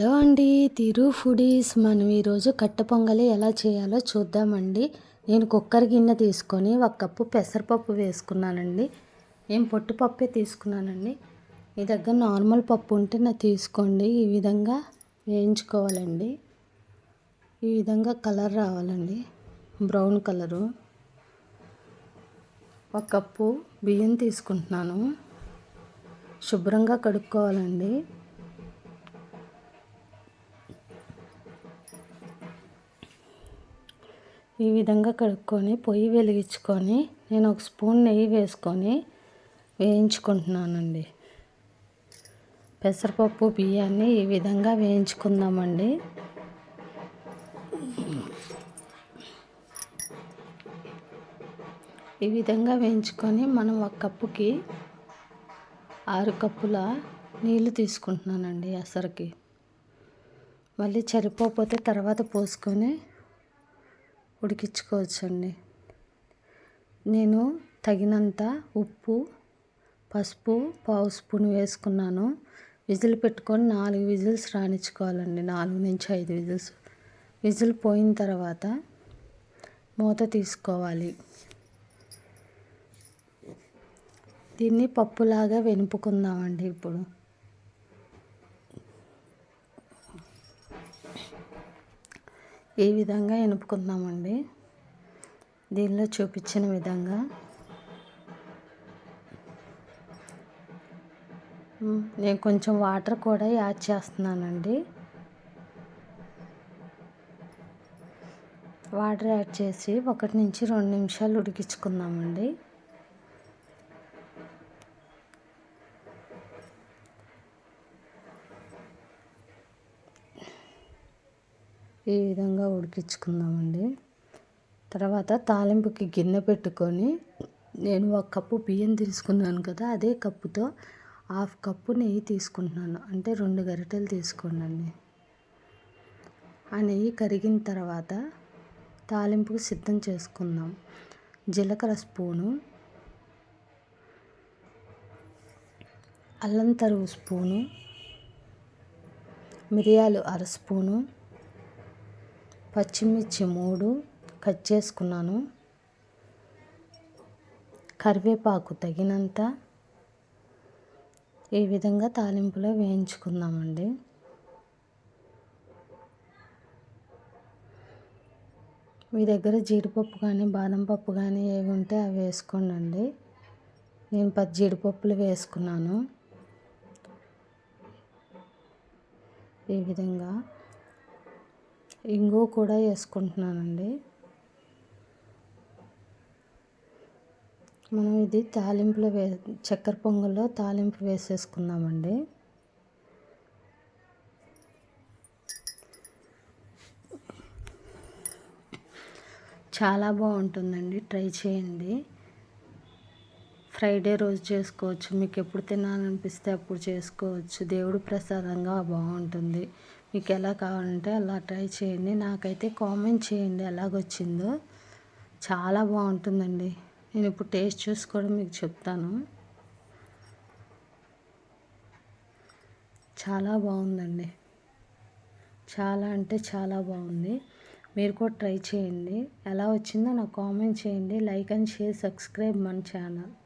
Hello అండి తిరు foodies. మనం ఈరోజు కట్ట పొంగలి ఎలా చేయాలో చూద్దామండి. నేను కుక్కర్ గిన్నె తీసుకొని ఒక కప్పు పెసరపప్పు వేసుకున్నానండి. నేను పొట్టుపప్పే తీసుకున్నానండి. మీ దగ్గర నార్మల్ పప్పు ఉంటే నా తీసుకోండి. ఈ విధంగా వేయించుకోవాలండి. ఈ విధంగా కలర్ రావాలండి. Brown colour. ఒక కప్పు బియ్యం తీసుకుంటున్నాను. శుభ్రంగా కడుక్కోవాలండి. ఈ విధంగా కడుక్కొని పొయ్యి వెలిగించుకొని నేను ఒక స్పూన్ నెయ్యి వేసుకొని వేయించుకుంటున్నానండి. పెసరపప్పు బియ్యాన్ని ఈ విధంగా వేయించుకుందామండి. ఈ విధంగా వేయించుకొని మనం ఒక కప్పుకి ఆరు కప్పుల నీళ్ళు తీసుకుంటున్నానండి అసరికి మళ్ళీ సరిపోతే తర్వాత పోసుకొని ఉడికించుకోవచ్చండి. నేను తగినంత ఉప్పు పసుపు పావు స్పూన్ వేసుకున్నాను. విజిల్ పెట్టుకొని నాలుగు విజిల్స్ రాణించుకోవాలండి. నాలుగు నుంచి ఐదు విజిల్స్. విజిల్ పోయిన తర్వాత మూత తీసుకోవాలి. దీన్ని పప్పులాగా వెనుపుకుందామండి ఇప్పుడు. ఈ విధంగా ఎనుపుకుందామండి దీనిలో చూపించిన విధంగా. నేను కొంచెం వాటర్ కూడా యాడ్ చేస్తున్నానండి. వాటర్ యాడ్ చేసి ఒకటి నుంచి రెండు నిమిషాలు ఉడికించుకుందామండి. ఈ విధంగా ఉడికించుకుందామండి. తర్వాత తాలింపుకి గిన్నె పెట్టుకొని నేను ఒక కప్పు బియ్యం తీసుకున్నాను కదా అదే కప్పుతో హాఫ్ కప్పు నెయ్యి తీసుకుంటున్నాను. అంటే రెండు గరిటెలు తీసుకున్నాను ఆ నెయ్యి కరిగిన తర్వాత తాలింపుకు సిద్ధం చేసుకుందాం. జీలకర్ర స్పూను అల్లం తరువు స్పూను మిరియాలు అర స్పూను పచ్చిమిర్చి మూడు కట్ చేసుకున్నాను. కరివేపాకు తగినంత ఈ విధంగా తాలింపులో వేయించుకుందామండి. మీ దగ్గర జీడిపప్పు కానీ బాదం పప్పు కానీ ఏవి ఉంటే అవి వేసుకోండి నేను పది జీడిపప్పులు వేసుకున్నాను. ఈ విధంగా ఇంగు కూడా వేసుకుంటున్నానండి. మనం ఇది తాలింపులో వే చక్కెర పొంగల్లో తాలింపు వేసేసుకుందామండి. చాలా బాగుంటుందండి ట్రై చేయండి. ఫ్రైడే రోజు చేసుకోవచ్చు మీకు ఎప్పుడు తినాలనిపిస్తే అప్పుడు చేసుకోవచ్చు. దేవుడు ప్రసాదంగా బాగుంటుంది. మీకు ఎలా కావాలంటే అలా ట్రై చేయండి. నాకైతే కామెంట్ చేయండి ఎలాగొచ్చిందో. చాలా బాగుంటుందండి. నేను ఇప్పుడు టేస్ట్ చూసుకోవడం మీకు చెప్తాను. చాలా బాగుందండి. చాలా అంటే చాలా బాగుంది. మీరు కూడా ట్రై చేయండి. ఎలా వచ్చిందో నాకు కామెంట్ చేయండి. లైక్ అండ్ షేర్ సబ్స్క్రైబ్ మన ఛానల్.